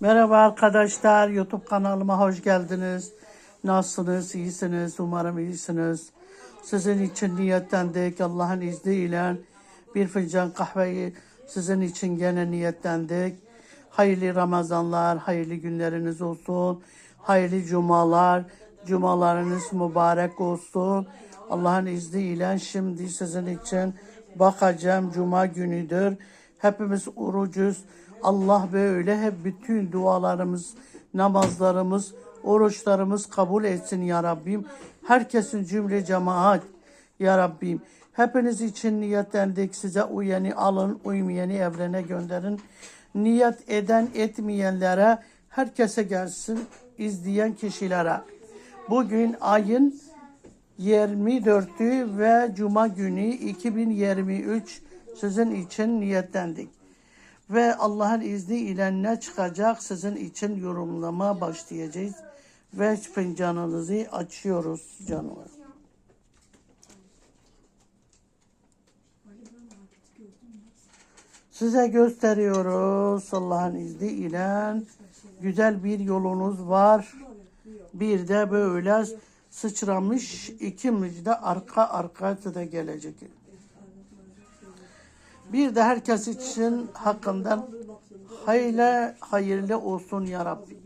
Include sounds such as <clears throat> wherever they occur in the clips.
Merhaba arkadaşlar, YouTube kanalıma hoş geldiniz. Nasılsınız, iyisiniz, umarım iyisiniz. Sizin için niyetlendik, Allah'ın izniyle bir fincan kahveyi sizin için gene niyetlendik. Hayırlı Ramazanlar, hayırlı günleriniz olsun. Hayırlı cumalar, cumalarınız mübarek olsun. Allah'ın izniyle şimdi sizin için bakacağım cuma günüdür. Hepimiz orucuz. Allah böyle hep bütün dualarımız, namazlarımız, oruçlarımız kabul etsin ya Rabbim. Herkesin cümle cemaat ya Rabbim. Hepiniz için niyetlendik. Size uyanı alın, uymayanı evrene gönderin. Niyet eden etmeyenlere, herkese gelsin, izleyen kişilere. Bugün ayın 24'ü ve Cuma günü 2023 sizin için niyetlendik. Ve Allah'ın izniyle ne çıkacak sizin için yorumlama başlayacağız. Ve fincanınızı açıyoruz canlar. Size gösteriyoruz Allah'ın izniyle. Güzel bir yolunuz var. Bir de böyle sıçramış iki müjde arka arkaya da gelecek. Bir de herkes için hakkından hayırlı hayırlı olsun ya Rabbi.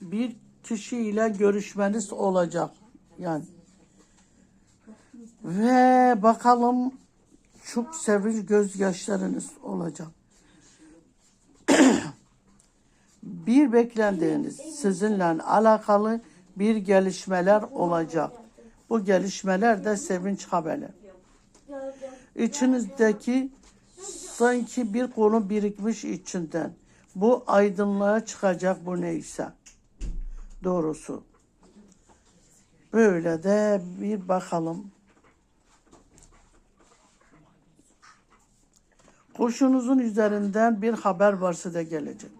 Bir kişiyle görüşmeniz olacak. Yani. Ve bakalım çok sevinç gözyaşlarınız olacak. <clears throat> bir beklendiğiniz sizinle alakalı bir gelişmeler olacak. Bu gelişmeler de sevinç haberi. İçinizdeki sanki bir konu birikmiş içinden. Bu aydınlığa çıkacak bu neyse. Doğrusu. Böyle de bir bakalım. Kuşunuzun üzerinden bir haber varsa da gelecek.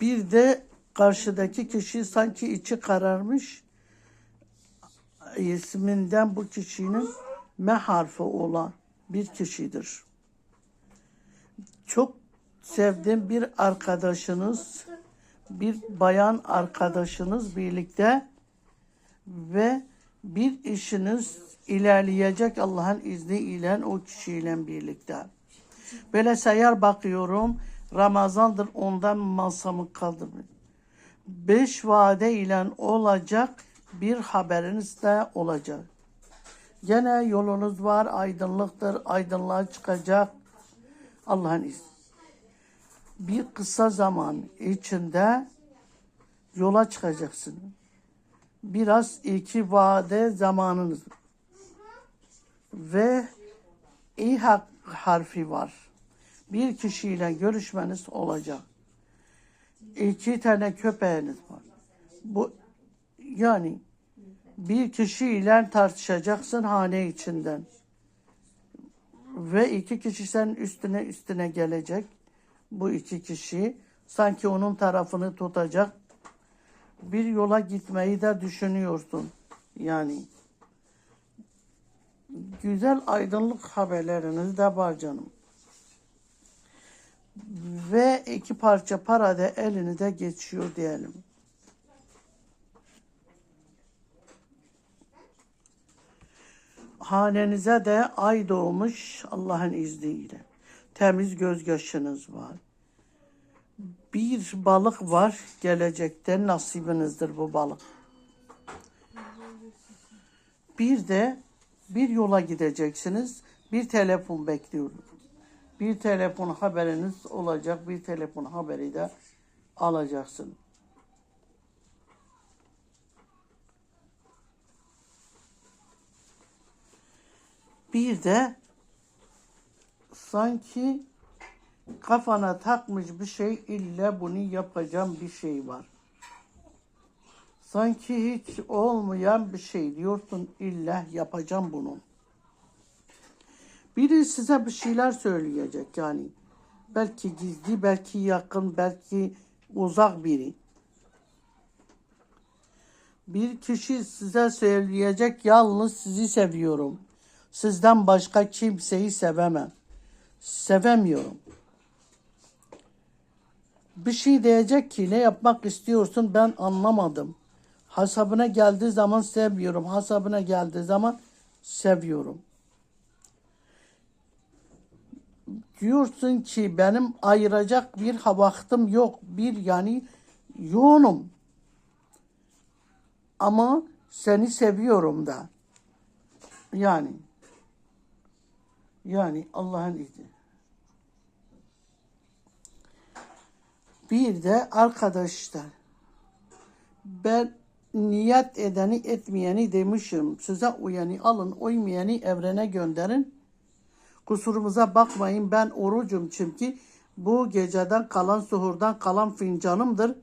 Bir de karşıdaki kişi sanki içi kararmış. isminden bu kişinin M harfi olan bir kişidir. Çok sevdiğim bir arkadaşınız, bir bayan arkadaşınız birlikte ve bir işiniz ilerleyecek Allah'ın izniyle o kişiyle birlikte. Böyle sayar bakıyorum. Ramazandır ondan masamı kaldırmayın. Beş vade ile olacak bir haberiniz de olacak. Gene yolunuz var, aydınlıktır, aydınlığa çıkacak. Allah'ın izni. Bir kısa zaman içinde yola çıkacaksın. Biraz iki vade zamanınız ve i hak harfi var. Bir kişiyle görüşmeniz olacak. İki tane köpeğiniz var. Bu yani bir kişiyle tartışacaksın hane içinden. Ve iki kişi senin üstüne üstüne gelecek. Bu iki kişi sanki onun tarafını tutacak. Bir yola gitmeyi de düşünüyorsun. Yani güzel aydınlık haberleriniz de var canım. Ve iki parça para da elini de geçiyor diyelim. Hanenize de ay doğmuş Allah'ın izniyle. Temiz gözyaşınız var. Bir balık var gelecekte nasibinizdir bu balık. Bir de bir yola gideceksiniz. Bir telefon bekliyorum. Bir telefon haberiniz olacak. Bir telefon haberi de alacaksın. Bir de sanki kafana takmış bir şey illa bunu yapacağım bir şey var. Sanki hiç olmayan bir şey diyorsun illa yapacağım bunu. Biri size bir şeyler söyleyecek yani. Belki gizli, belki yakın, belki uzak biri. Bir kişi size söyleyecek yalnız sizi seviyorum. Sizden başka kimseyi sevemem. Sevemiyorum. bir şey diyecek ki ne yapmak istiyorsun ben anlamadım. Hasabına geldiği zaman sevmiyorum. Hasabına geldiği zaman seviyorum. Diyorsun ki benim ayıracak bir vaktim yok. Bir yani yoğunum. Ama seni seviyorum da. Yani. Yani Allah'ın izni. Bir de arkadaşlar ben niyet edeni etmeyeni demişim. Size uyanı alın, uymayanı evrene gönderin. Kusurumuza bakmayın ben orucum çünkü bu geceden kalan suhurdan kalan fincanımdır.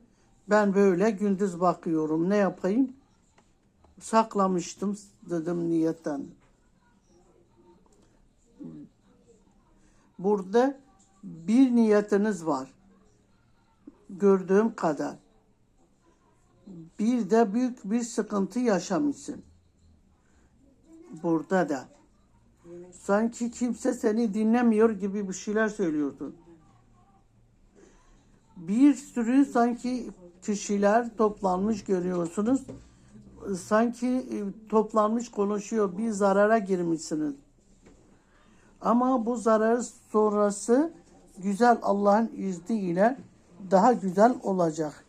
Ben böyle gündüz bakıyorum. Ne yapayım? Saklamıştım dedim niyetten. Burada bir niyetiniz var. Gördüğüm kadar. Bir de büyük bir sıkıntı yaşamışsın. Burada da. Sanki kimse seni dinlemiyor gibi bir şeyler söylüyordun. Bir sürü sanki kişiler toplanmış görüyorsunuz. Sanki e, toplanmış konuşuyor. Bir zarara girmişsiniz. Ama bu zarar sonrası güzel Allah'ın izniyle daha güzel olacak.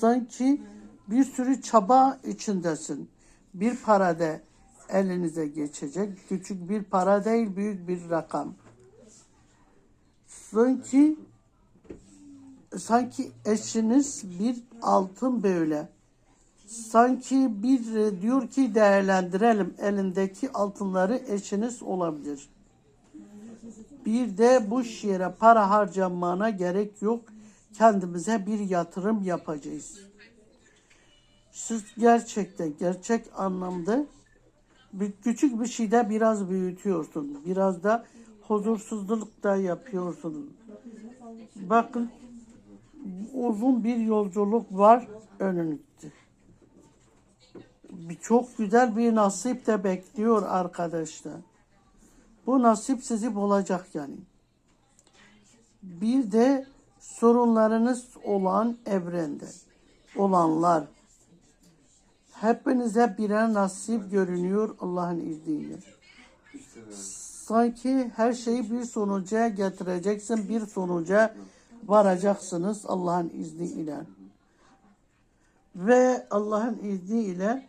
Sanki bir sürü çaba içindesin. Bir para da elinize geçecek. Küçük bir para değil, büyük bir rakam. Sanki sanki eşiniz bir altın böyle. Sanki bir e, diyor ki değerlendirelim elindeki altınları eşiniz olabilir. Bir de bu yere para harcamana gerek yok. Kendimize bir yatırım yapacağız. Siz gerçekten gerçek anlamda bir, küçük bir şeyde biraz büyütüyorsun. Biraz da huzursuzluk da yapıyorsun. Bakın uzun bir yolculuk var önünüzde. Çok güzel bir nasip de bekliyor arkadaşlar. Bu nasip sizi bulacak yani. Bir de sorunlarınız olan evrende olanlar hepinize birer nasip görünüyor Allah'ın izniyle. Sanki her şeyi bir sonuca getireceksin, bir sonuca varacaksınız Allah'ın izniyle. Ve Allah'ın izniyle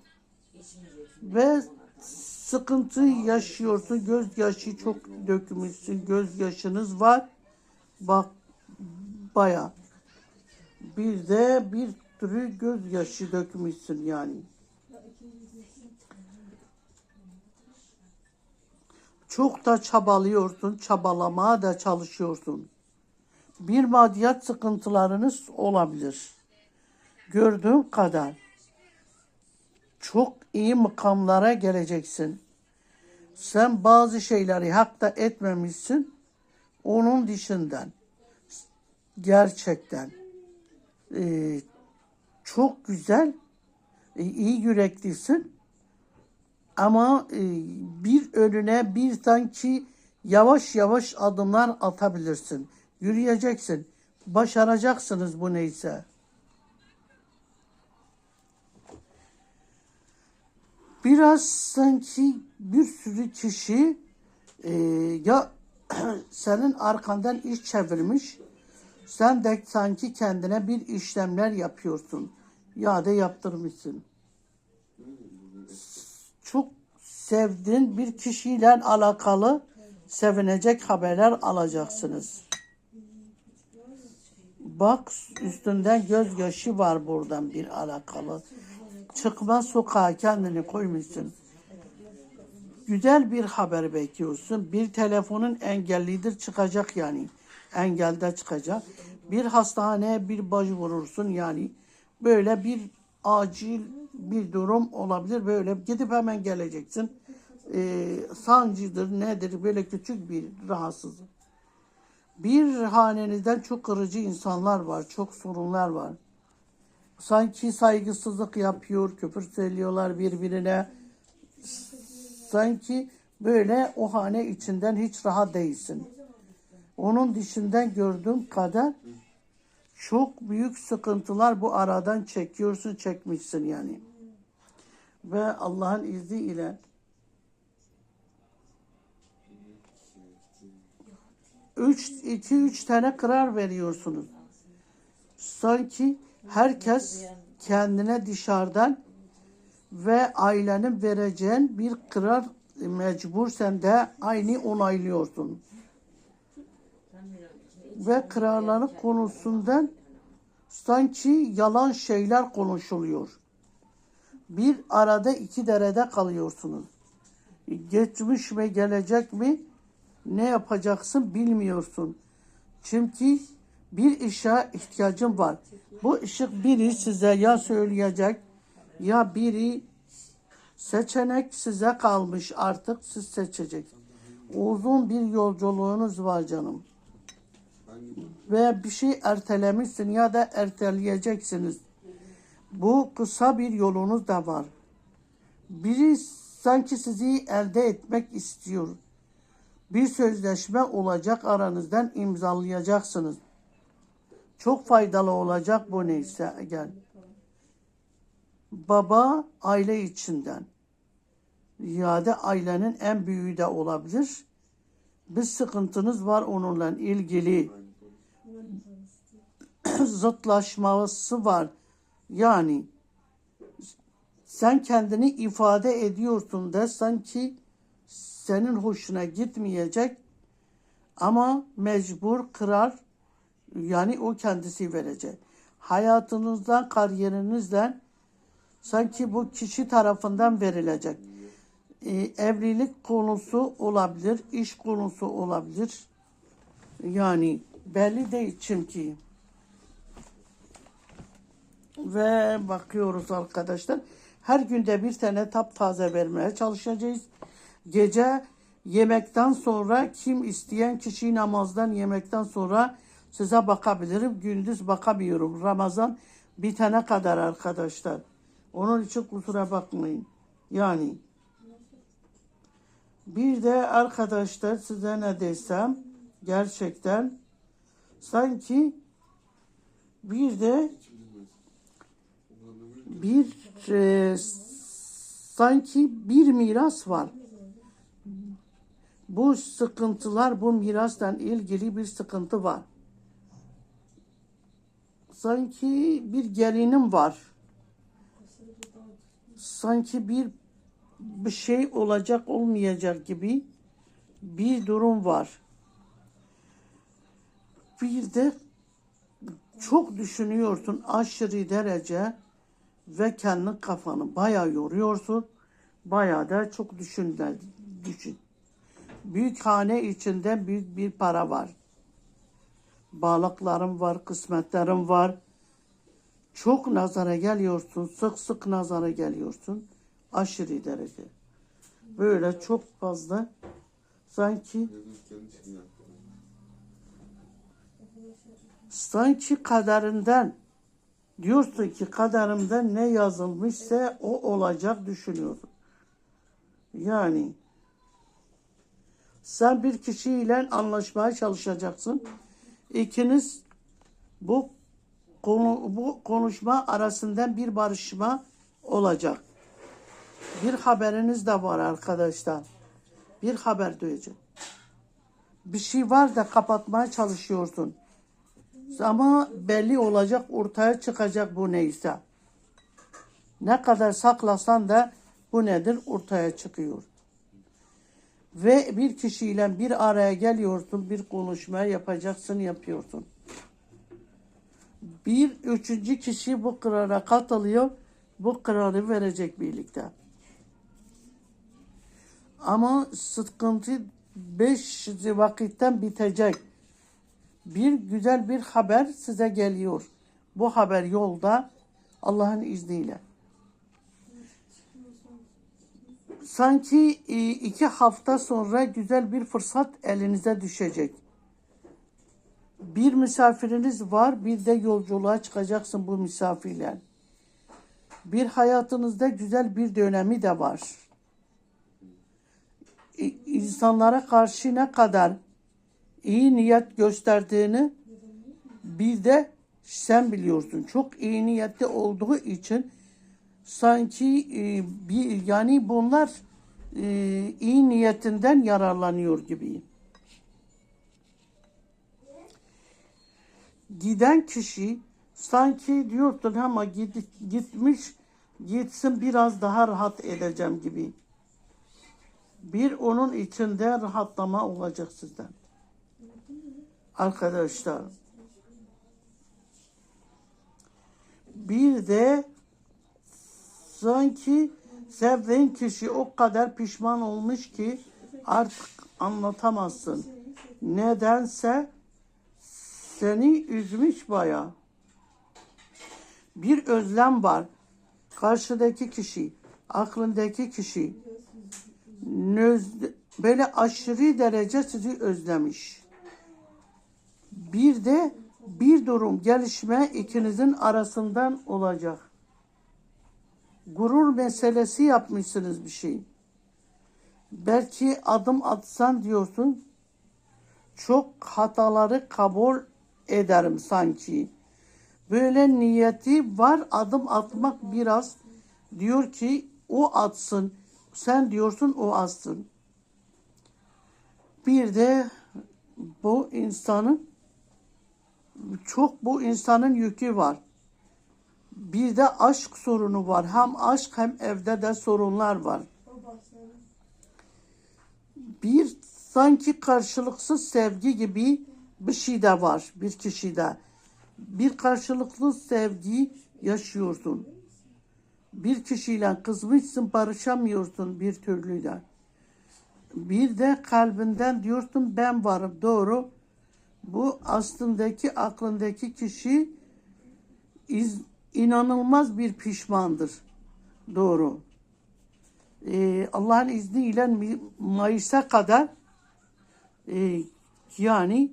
ve sıkıntı yaşıyorsun, gözyaşı çok dökmüşsün, gözyaşınız var. Bak baya. Bir de bir sürü gözyaşı dökmüşsün yani. Çok da çabalıyorsun, çabalamaya da çalışıyorsun. Bir maddiyat sıkıntılarınız olabilir. Gördüğüm kadar çok iyi makamlara geleceksin. Sen bazı şeyleri hakta etmemişsin. Onun dışından gerçekten e, çok güzel, e, iyi yüreklisin. Ama e, bir önüne bir sanki yavaş yavaş adımlar atabilirsin. Yürüyeceksin. Başaracaksınız bu neyse. Biraz sanki bir sürü kişi e, ya <clears throat> senin arkandan iş çevirmiş, sen de sanki kendine bir işlemler yapıyorsun. Ya da yaptırmışsın. Çok sevdiğin bir kişiyle alakalı sevinecek haberler alacaksınız. Bak üstünden gözyaşı var buradan bir alakalı. Çıkma sokağa kendini koymuşsun. Güzel bir haber bekliyorsun. Bir telefonun engellidir çıkacak yani. Engelde çıkacak. Bir hastaneye bir başvurursun yani. Böyle bir acil bir durum olabilir. Böyle gidip hemen geleceksin. Ee, sancıdır nedir böyle küçük bir rahatsızlık. Bir hanenizden çok kırıcı insanlar var. Çok sorunlar var. Sanki saygısızlık yapıyor, küfür söylüyorlar birbirine. Sanki böyle o hane içinden hiç rahat değilsin. Onun dışından gördüğüm kadar çok büyük sıkıntılar bu aradan çekiyorsun, çekmişsin yani. Ve Allah'ın izniyle üç, iki, üç tane karar veriyorsunuz. Sanki herkes kendine dışarıdan ve ailenin vereceğin bir karar mecbur sen de aynı onaylıyorsun. Ve kararların konusundan sanki yalan şeyler konuşuluyor. Bir arada iki derede kalıyorsunuz. Geçmiş mi gelecek mi ne yapacaksın bilmiyorsun. Çünkü bir işe ihtiyacın var. Bu ışık biri size ya söyleyecek ya biri seçenek size kalmış artık siz seçecek. Uzun bir yolculuğunuz var canım. Ve bir şey ertelemişsin ya da erteleyeceksiniz. Bu kısa bir yolunuz da var. Biri sanki sizi elde etmek istiyor. Bir sözleşme olacak aranızdan imzalayacaksınız. Çok faydalı olacak bu neyse gel. Baba aile içinden. Ya da ailenin en büyüğü de olabilir. Bir sıkıntınız var onunla ilgili. <clears throat> Zıtlaşması var. Yani sen kendini ifade ediyorsun da sanki senin hoşuna gitmeyecek ama mecbur kırar yani o kendisi verecek. Hayatınızdan, kariyerinizden sanki bu kişi tarafından verilecek. Ee, evlilik konusu olabilir, iş konusu olabilir. Yani belli değil çünkü. Ve bakıyoruz arkadaşlar. Her günde bir tane taptaze vermeye çalışacağız. Gece yemekten sonra kim isteyen kişi namazdan yemekten sonra size bakabilirim. Gündüz bakamıyorum. Ramazan bitene kadar arkadaşlar. Onun için kusura bakmayın. Yani bir de arkadaşlar size ne desem gerçekten sanki bir de bir e, sanki bir miras var. Bu sıkıntılar, bu mirasla ilgili bir sıkıntı var. Sanki bir gelinim var. Sanki bir bir şey olacak olmayacak gibi bir durum var. Bir de çok düşünüyorsun aşırı derece ve kendi kafanı bayağı yoruyorsun. Bayağı da çok düşünler, düşün. Büyük hane içinde büyük bir para var. Balıklarım var, kısmetlerim var. Çok nazara geliyorsun, sık sık nazara geliyorsun. Aşırı derece. Böyle çok fazla sanki sanki kaderinden diyorsun ki kaderimden ne yazılmışsa o olacak düşünüyorsun. Yani sen bir kişiyle anlaşmaya çalışacaksın. İkiniz bu konu, bu konuşma arasında bir barışma olacak. Bir haberiniz de var arkadaşlar. Bir haber duyacak. Bir şey var da kapatmaya çalışıyorsun. Ama belli olacak, ortaya çıkacak bu neyse. Ne kadar saklasan da bu nedir ortaya çıkıyor. Ve bir kişiyle bir araya geliyorsun, bir konuşma yapacaksın, yapıyorsun. Bir üçüncü kişi bu karara katılıyor, bu kararı verecek birlikte. Ama sıkıntı beş vakitten bitecek. Bir güzel bir haber size geliyor. Bu haber yolda Allah'ın izniyle. Sanki e, iki hafta sonra güzel bir fırsat elinize düşecek. Bir misafiriniz var, bir de yolculuğa çıkacaksın bu misafirle. Bir hayatınızda güzel bir dönemi de var. İnsanlara karşı ne kadar iyi niyet gösterdiğini bir de sen biliyorsun. Çok iyi niyetli olduğu için sanki e, bir yani bunlar e, iyi niyetinden yararlanıyor gibi. Giden kişi sanki diyorsun ama gid- gitmiş gitsin biraz daha rahat edeceğim gibi. Bir onun içinde rahatlama olacak sizden. Arkadaşlar. Bir de sanki sevdiğin kişi o kadar pişman olmuş ki artık anlatamazsın. Nedense seni üzmüş baya. Bir özlem var. Karşıdaki kişi, aklındaki kişi böyle aşırı derece sizi özlemiş. Bir de bir durum gelişme ikinizin arasından olacak. Gurur meselesi yapmışsınız bir şey. Belki adım atsan diyorsun. Çok hataları kabul ederim sanki. Böyle niyeti var adım atmak biraz diyor ki o atsın. Sen diyorsun o atsın. Bir de bu insanın çok bu insanın yükü var. Bir de aşk sorunu var. Hem aşk hem evde de sorunlar var. Bir sanki karşılıksız sevgi gibi bir şey de var bir kişide. Bir karşılıklı sevgi yaşıyorsun. Bir kişiyle kızmışsın barışamıyorsun bir türlü de. Bir de kalbinden diyorsun ben varım doğru. Bu aslındaki aklındaki kişi iz, inanılmaz bir pişmandır. Doğru. Ee, Allah'ın izniyle Mayıs'a kadar e, yani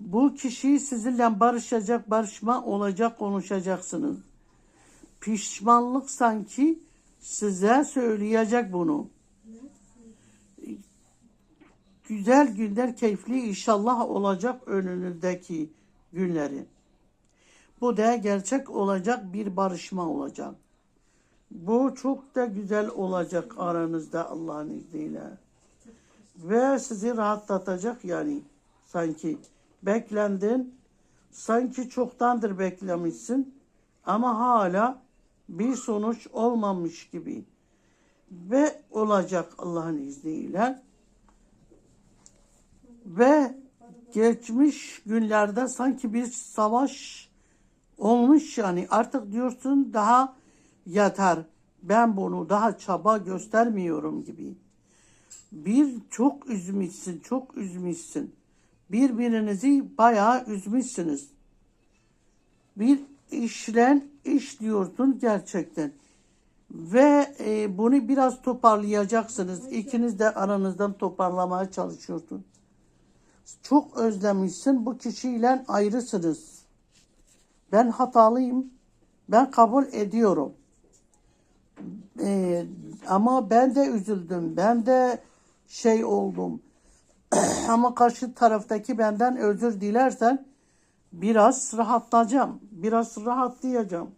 bu kişi sizinle barışacak, barışma olacak, konuşacaksınız. Pişmanlık sanki size söyleyecek bunu. Güzel günler, keyifli inşallah olacak önünüzdeki günleri. Bu da gerçek olacak bir barışma olacak. Bu çok da güzel olacak aranızda Allah'ın izniyle. Ve sizi rahatlatacak yani sanki. Beklendin, sanki çoktandır beklemişsin ama hala bir sonuç olmamış gibi. Ve olacak Allah'ın izniyle. Ve geçmiş günlerde sanki bir savaş olmuş yani artık diyorsun daha yeter. Ben bunu daha çaba göstermiyorum gibi. Bir çok üzmüşsün, çok üzmüşsün. Birbirinizi bayağı üzmüşsünüz. Bir işlen iş diyorsun gerçekten. Ve e, bunu biraz toparlayacaksınız. İkiniz de aranızdan toparlamaya çalışıyorsun. Çok özlemişsin. Bu kişiyle ayrısınız. Ben hatalıyım. Ben kabul ediyorum. Ee, ama ben de üzüldüm. Ben de şey oldum. <clears throat> ama karşı taraftaki benden özür dilersen biraz rahatlayacağım. Biraz rahatlayacağım.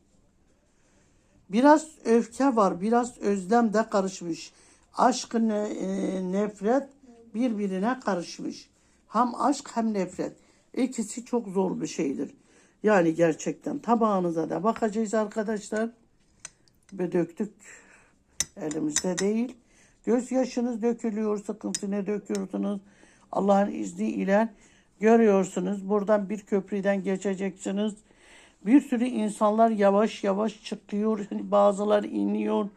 Biraz öfke var, biraz özlem de karışmış. Aşk, ne, e, nefret birbirine karışmış. Hem aşk hem nefret. İkisi çok zor bir şeydir. Yani gerçekten tabağınıza da bakacağız arkadaşlar. Ve döktük. Elimizde değil. Gözyaşınız dökülüyor, sıkıntı ne döküyorsunuz. Allah'ın izniyle görüyorsunuz. Buradan bir köprüden geçeceksiniz. Bir sürü insanlar yavaş yavaş çıkıyor. Bazıları iniyor.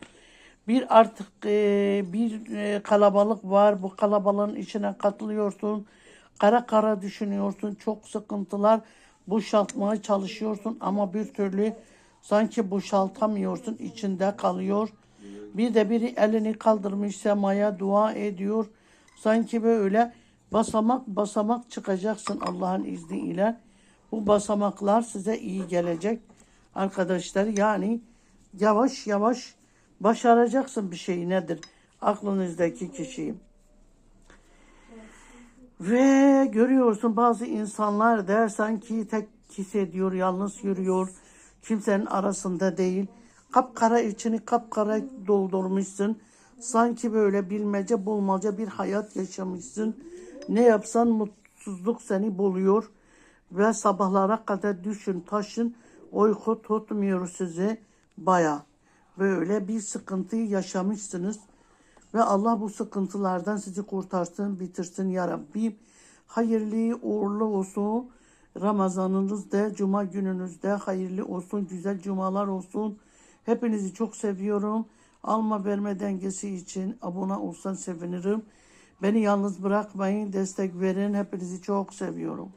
Bir artık e, bir e, kalabalık var. Bu kalabalığın içine katılıyorsun. Kara kara düşünüyorsun. Çok sıkıntılar. Boşaltmaya çalışıyorsun ama bir türlü sanki boşaltamıyorsun. içinde kalıyor. Bir de biri elini kaldırmış semaya dua ediyor. Sanki böyle basamak basamak çıkacaksın Allah'ın izniyle. Bu basamaklar size iyi gelecek arkadaşlar. Yani yavaş yavaş başaracaksın bir şey nedir? Aklınızdaki kişiyi. Ve görüyorsun bazı insanlar da sanki tek hissediyor, yalnız yürüyor. Kimsenin arasında değil. Kapkara içini kapkara doldurmuşsun. Sanki böyle bilmece bulmaca bir hayat yaşamışsın. Ne yapsan mutsuzluk seni buluyor. Ve sabahlara kadar düşün taşın uyku tutmuyor sizi baya. Böyle bir sıkıntıyı yaşamışsınız. Ve Allah bu sıkıntılardan sizi kurtarsın, bitirsin ya Rabbim. Hayırlı, uğurlu olsun. Ramazanınızda, cuma gününüzde hayırlı olsun, güzel cumalar olsun. Hepinizi çok seviyorum. Alma verme dengesi için abone olsan sevinirim. Beni yalnız bırakmayın, destek verin. Hepinizi çok seviyorum.